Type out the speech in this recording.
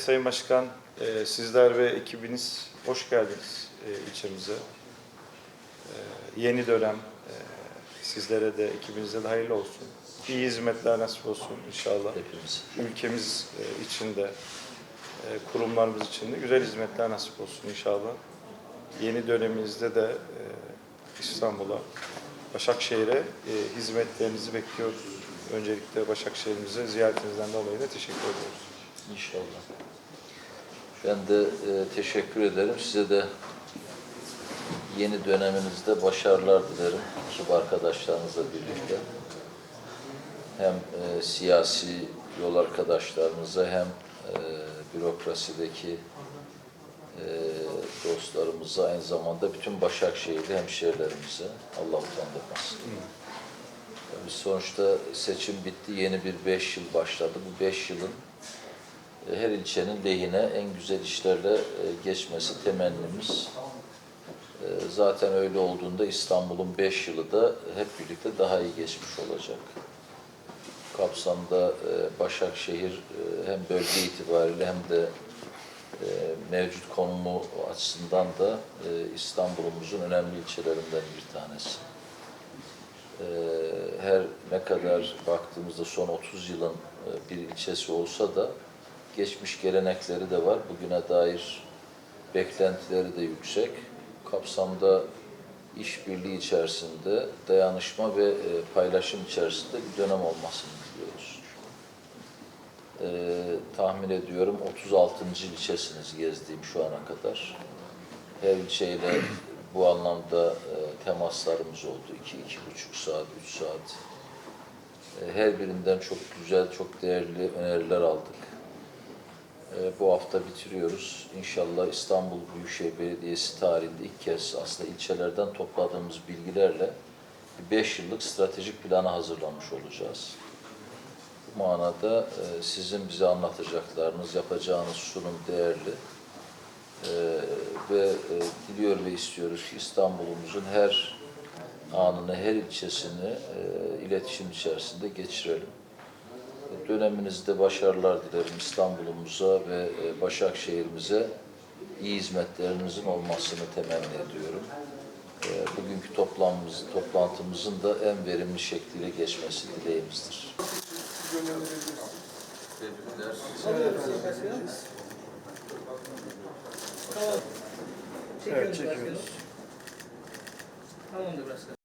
Sayın Başkan, e, sizler ve ekibiniz hoş geldiniz e, ilçemize. E, Yeni dönem e, sizlere de ekibinize de hayırlı olsun. İyi hizmetler nasip olsun inşallah. Hepimiz. Ülkemiz e, için de, e, kurumlarımız için de güzel hizmetler nasip olsun inşallah. Yeni döneminizde de e, İstanbul'a, Başakşehir'e e, hizmetlerinizi bekliyoruz. Öncelikle Başakşehir'imize ziyaretinizden dolayı da teşekkür ediyoruz. İnşallah. Ben de e, teşekkür ederim. Size de yeni döneminizde başarılar dilerim. Ekip arkadaşlarınızla birlikte. Hem e, siyasi yol arkadaşlarınıza hem e, bürokrasideki e, dostlarımıza aynı zamanda bütün Başakşehirli hemşehrilerimize Allah utandırmasın. Biz sonuçta seçim bitti, yeni bir beş yıl başladı. Bu beş yılın her ilçenin lehine en güzel işlerle e, geçmesi temennimiz. E, Zaten öyle olduğunda İstanbul'un beş yılı da hep birlikte daha iyi geçmiş olacak. Bu kapsamda e, Başakşehir e, hem bölge itibariyle hem de e, mevcut konumu açısından da e, İstanbul'umuzun önemli ilçelerinden bir tanesi. Her ne kadar baktığımızda son 30 yılın e, bir ilçesi olsa da geçmiş gelenekleri de var. Bugüne dair beklentileri de yüksek. Kapsamda işbirliği içerisinde, dayanışma ve e, paylaşım içerisinde bir dönem olmasını diliyoruz. Ee, tahmin ediyorum 36. ilçesiniz gezdiğim şu ana kadar. Her ilçeyle bu anlamda e, temaslarımız oldu. İki, iki buçuk saat, üç saat. E, her birinden çok güzel, çok değerli öneriler aldık. E, bu hafta bitiriyoruz. İnşallah İstanbul Büyükşehir Belediyesi tarihinde ilk kez aslında ilçelerden topladığımız bilgilerle bir beş yıllık stratejik planı hazırlamış olacağız. Bu manada e, sizin bize anlatacaklarınız, yapacağınız sunum değerli. Ee, ve e, diliyor ve istiyoruz ki İstanbul'umuzun her anını, her ilçesini e, iletişim içerisinde geçirelim. Döneminizde başarılar dilerim İstanbul'umuza ve e, Başakşehir'imize iyi hizmetlerinizin olmasını temenni ediyorum. E, Bugünkü toplamımız, toplantımızın da en verimli şekliyle geçmesi dileğimizdir. Çekiyoruz. Evet, çekiyoruz. Tamamdır başkanım.